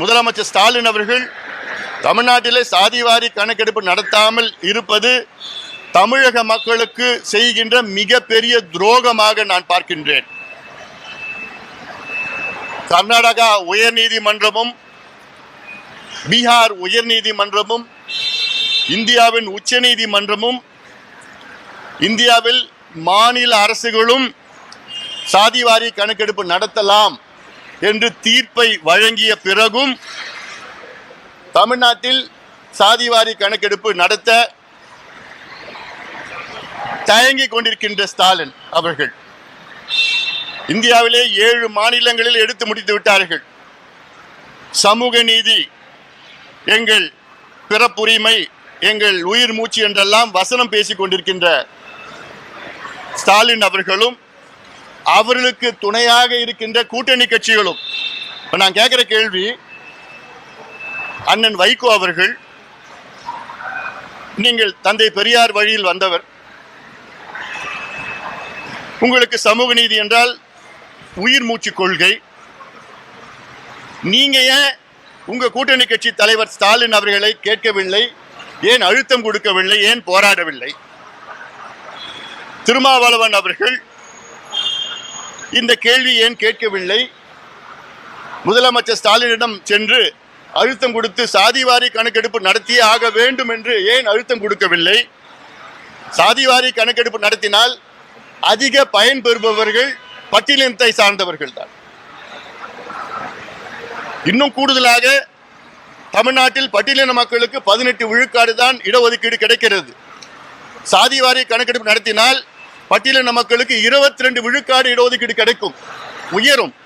முதலமைச்சர் ஸ்டாலின் அவர்கள் தமிழ்நாட்டிலே சாதிவாரி கணக்கெடுப்பு நடத்தாமல் இருப்பது தமிழக மக்களுக்கு செய்கின்ற மிகப்பெரிய துரோகமாக நான் பார்க்கின்றேன். கர்நாடகா உயர்நீதிமன்றமும் பீகார் உயர்நீதிமன்றமும் இந்தியாவின் உச்சநீதிமன்றமும் இந்தியாவில் மாநில அரசுகளும் சாதிவாரி கணக்கெடுப்பு நடத்தலாம். என்று தீர்ப்பை வழங்கிய பிறகும் தமிழ்நாட்டில் சாதிவாரி கணக்கெடுப்பு நடத்த தயங்கிக் கொண்டிருக்கின்ற ஸ்டாலின் அவர்கள். இந்தியாவிலே ஏழு மாநிலங்களில் எடுத்து முடித்து விட்டார்கள். சமூக நீதி எங்கள் பிறப்புரிமை எங்கள் உயிர் மூச்சு என்றெல்லாம் வசனம் பேசிக் கொண்டிருக்கின்ற ஸ்டாலின் அவர்களும் அவர்களுக்கு துணையாக இருக்கின்ற கூட்டணி கட்சிகளும். நான் கேட்கிற கேள்வி அண்ணன் வைகோ அவர்கள் நீங்கள் தந்தை பெரியார் வழியில் வந்தவர் உங்களுக்கு சமூக நீதி என்றால் உயிர் மூச்சு கொள்கை நீங்க ஏன் உங்க கூட்டணி கட்சி தலைவர் ஸ்டாலின் அவர்களை கேட்கவில்லை ஏன் அழுத்தம் கொடுக்கவில்லை ஏன் போராடவில்லை? திருமாவளவன் அவர்கள் இந்த கேள்வி ஏன் கேட்கவில்லை? முதலமைச்சர் ஸ்டாலினிடம் சென்று அழுத்தம் கொடுத்து சாதிவாரி கணக்கெடுப்பு நடத்தியே ஆக வேண்டும் என்று ஏன் அழுத்தம் கொடுக்கவில்லை? சாதிவாரி கணக்கெடுப்பு நடத்தினால் அதிக பயன் பெறுபவர்கள் பட்டியலினத்தை சார்ந்தவர்கள் தான் இன்னும் கூடுதலாக தமிழ்நாட்டில் பட்டியலின மக்களுக்கு பதினெட்டு விழுக்காடு தான் இடஒதுக்கீடு கிடைக்கிறது. சாதிவாரி கணக்கெடுப்பு நடத்தினால் பட்டியலின மக்களுக்கு இருபத்தி ரெண்டு விழுக்காடு இடஒதுக்கீடு கிடைக்கும். உயரும்.